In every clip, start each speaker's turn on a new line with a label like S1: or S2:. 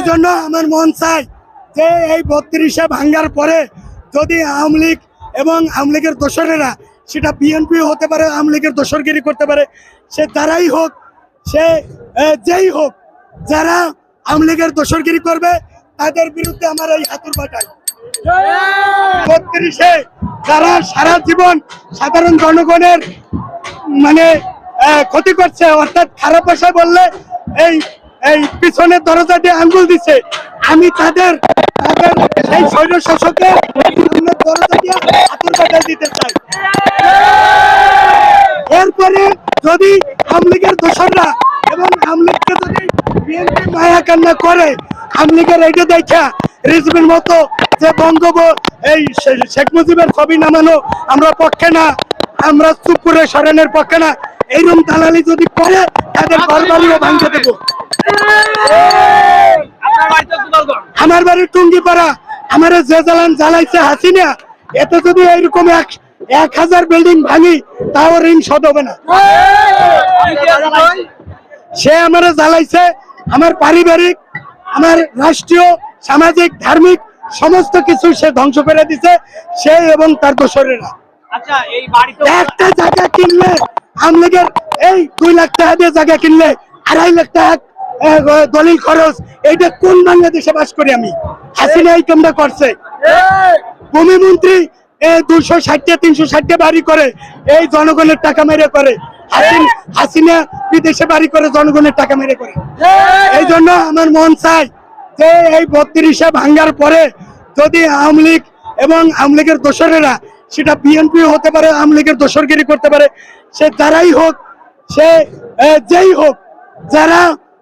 S1: এই জন্য আমার মন চাই যে এই বত্রিশে ভাঙ্গার পরে যদি আওয়ামী লীগ এবং আওয়ামী লীগের দোসরেরা সেটা বিএনপি হতে পারে, আওয়ামী লীগের দোসরগিরি করতে পারে, সে যারাই হোক, সে যেই হোক, যারা আওয়ামী লীগের দোসরগিরি করবে, তাদের বিরুদ্ধে আমার এই হাতুর বাটাই। বত্রিশে যারা সারা জীবন সাধারণ জনগণের মানে ক্ষতি করছে, অর্থাৎ খারাপ ভাষায় বললে, এই এই পিছনের দরজা দিয়ে আঙ্গুল দিছে। আমি তাদের তাদের সেই স্বৈর শাসকের সামনের দরজা দিয়ে দিতে চাই। এরপরে যদি আওয়ামী লীগের দোসররা এবং আওয়ামী লীগকে যদি বিএনপি মায়া কান্না করে, আওয়ামী লীগের এইটা দেখা, রিজবির মতো যে বঙ্গব এই শেখ মুজিবের ছবি নামানো আমরা পক্ষে না। আমরা চুপুরে সরেনের পক্ষে না এইরকম দালালি যদি করে তাদের ঘরবাড়িও ভাঙতে দেবো।
S2: আপনার বাড়িতে গোপালগঞ্জ
S1: আমার বাড়ি টুঙ্গি পাড়া আমার যে জ্বালান জ্বালাইছে হাসিনা এতে যদি এইরকম এক এক হাজার বিল্ডিং ভাঙি তাও ঋণ শোধ হবে না। সে আমার জ্বালাইছে আমার পারিবারিক আমার রাষ্ট্রীয় সামাজিক ধার্মিক সমস্ত কিছু সে ধ্বংস করে দিছে সে এবং তার দোসরেরা।
S2: আচ্ছা বাড়িতে
S1: একটা জায়গা কিনলে আমলিগের এই দুই লাখ টাকা দিয়ে জায়গা কিনলে আড়াই লাখ টাকা দলিল খরচ এইটা কোন বাংলাদেশে বাস করি আমি? হাসিনা এই কামটা করছে ভূমি মন্ত্রী দুইশো ষাটটা তিনশো ষাটটা বাড়ি করে এই জনগণের টাকা মেরে করে। হাসিন হাসিনা বিদেশে বাড়ি করে জনগণের টাকা মেরে করে। এই জন্য আমার মন চাই যে এই বত্রিশে ভাঙ্গার পরে যদি আওয়ামী লীগ এবং আওয়ামী লীগের দোসরেরা সেটা বিএনপি হতে পারে, আওয়ামী লীগের দোসরগিরি করতে পারে, সে যারাই হোক, সে যেই হোক, যারা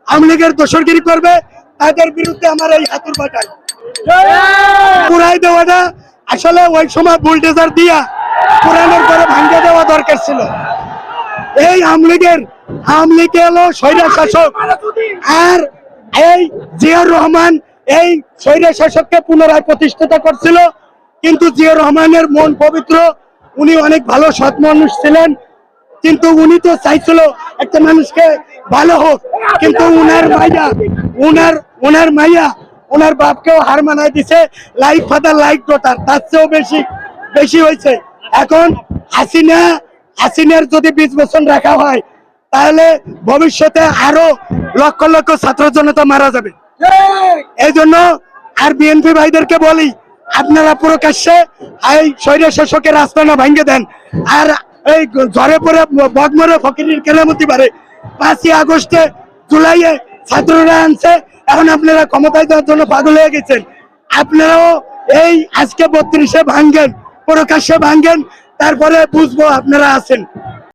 S1: আওয়ামী লীগের দোসরগিরি করবে, তাদের বিরুদ্ধে আমার এই হাতুর বাটাই পুরাই দেওয়াটা আসলে ওই সময় বুলডেজার দিয়া পুরানোর পরে ভাঙ্গে দেওয়া দরকার ছিল। এই আওয়ামী লীগের, আওয়ামী লীগ এলো স্বৈরা শাসক, আর এই জিয়াউর রহমান এই স্বৈরা শাসককে পুনরায় প্রতিষ্ঠিত করছিল। কিন্তু জিয়াউর রহমানের মন পবিত্র উনি অনেক ভালো সৎ মানুষ ছিলেন। কিন্তু উনি তো চাইছিল একটা মানুষকে ভালো হোক। কিন্তু উনার মাইয়া উনার উনার মাইয়া ওনার বাপকেও হার মানায় দিছে। লাইফ ফাদার লাইফ ডটার তার চেয়েও বেশি বেশি হয়েছে। এখন হাসিনা হাসিনার যদি বিশ বছর রাখা হয় তাহলে ভবিষ্যতে আরও লক্ষ লক্ষ ছাত্র জনতা মারা যাবে। এই জন্য আর বিএনপি ভাইদেরকে বলি আপনারা প্রকাশ্যে এই শৈর শাসকের আস্তানা ভাঙ্গে দেন। আর এই ঝরে পরে বদমরে ফকিরের কেরামতি পারে পাঁচই আগস্টে জুলাইয়ে ছাত্ররা আনছে। এখন আপনারা ক্ষমতায় দেওয়ার জন্য পাগল হয়ে গেছেন। আপনারাও এই আজকে বত্রিশে ভাঙ্গেন প্রকাশ্যে ভাঙ্গেন তারপরে বুঝব আপনারা আছেন।